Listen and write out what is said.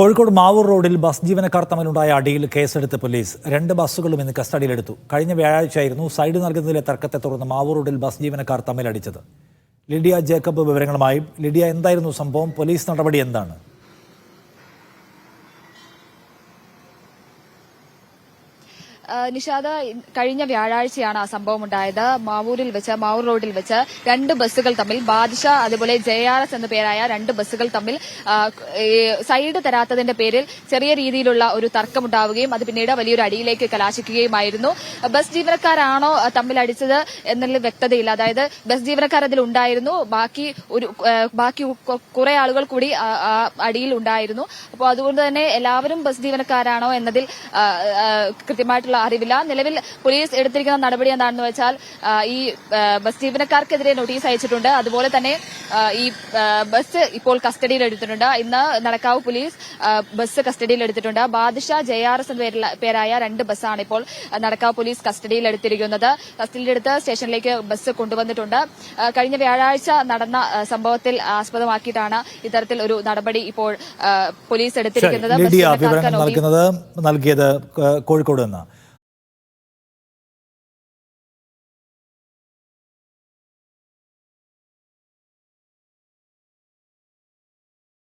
കോഴിക്കോട് മാവൂർ റോഡിൽ ബസ് ജീവനക്കാർ തമ്മിലുണ്ടായ അടിയിൽ കേസെടുത്ത് പോലീസ്. രണ്ട് ബസ്സുകളും ഇന്ന് കസ്റ്റഡിയിലെടുത്തു. കഴിഞ്ഞ വ്യാഴാഴ്ചയായിരുന്നു സൈഡ് നൽകുന്നതിലെ തർക്കത്തെ തുടർന്ന് മാവൂർ റോഡിൽ ബസ് ജീവനക്കാർ തമ്മിലടിച്ചത്. ലിഡിയ ജേക്കബ് വിവരങ്ങളുമായി ലിഡിയ എന്തായിരുന്നു സംഭവം പോലീസ് നടപടി എന്താണ്? നിഷാദ കഴിഞ്ഞ വ്യാഴാഴ്ചയാണ് ആ സംഭവം ഉണ്ടായത് മാവൂരിൽ വെച്ച് മാവൂർ റോഡിൽ വെച്ച് രണ്ട് ബസ്സുകൾ തമ്മിൽ ബാദിഷ അതുപോലെ ജെ ആർ എസ് എന്ന പേരായ രണ്ട് ബസ്സുകൾ തമ്മിൽ സൈഡ് തരാത്തതിന്റെ പേരിൽ ചെറിയ രീതിയിലുള്ള ഒരു തർക്കമുണ്ടാവുകയും അത് പിന്നീട് വലിയൊരു അടിയിലേക്ക് കലാശിക്കുകയുമായിരുന്നു. ബസ് ജീവനക്കാരാണോ തമ്മിൽ അടിച്ചത് എന്നുള്ള വ്യക്തതയില്ല. അതായത് ബസ് ജീവനക്കാർ അതിൽ ഉണ്ടായിരുന്നു. ബാക്കി ഒരു ബാക്കി കുറെ ആളുകൾ കൂടി അടിയിൽ ഉണ്ടായിരുന്നു. അപ്പോൾ അതുകൊണ്ട് തന്നെ എല്ലാവരും ബസ് ജീവനക്കാരാണോ എന്നതിൽ കൃത്യമായിട്ടുള്ള അറിവില്ല. നിലവിൽ പോലീസ് എടുത്തിരിക്കുന്ന നടപടി എന്താണെന്ന് വെച്ചാൽ ഈ ബസ് ജീവനക്കാർക്കെതിരെ നോട്ടീസ് അയച്ചിട്ടുണ്ട്. അതുപോലെ തന്നെ ഈ ബസ് ഇപ്പോൾ കസ്റ്റഡിയിൽ എടുത്തിട്ടുണ്ട്. ഇന്ന് നടക്കാവ് പോലീസ് ബസ് കസ്റ്റഡിയിൽ എടുത്തിട്ടുണ്ട്. ബാദിഷ ജെ ആർ എസ് എന്ന പേരായ രണ്ട് ബസ്സാണ് ഇപ്പോൾ നടക്കാവ് പോലീസ് കസ്റ്റഡിയിൽ എടുത്തിരിക്കുന്നത്. കസ്റ്റഡിയിലെടുത്ത് സ്റ്റേഷനിലേക്ക് ബസ് കൊണ്ടുവന്നിട്ടുണ്ട്. കഴിഞ്ഞ വ്യാഴാഴ്ച നടന്ന സംഭവത്തിൽ ആസ്പദമാക്കിയിട്ടാണ് ഇത്തരത്തിൽ ഒരു നടപടി ഇപ്പോൾ പോലീസ് എടുത്തിരിക്കുന്നത്. നൽകിയത് കോഴിക്കോട് നിന്ന്.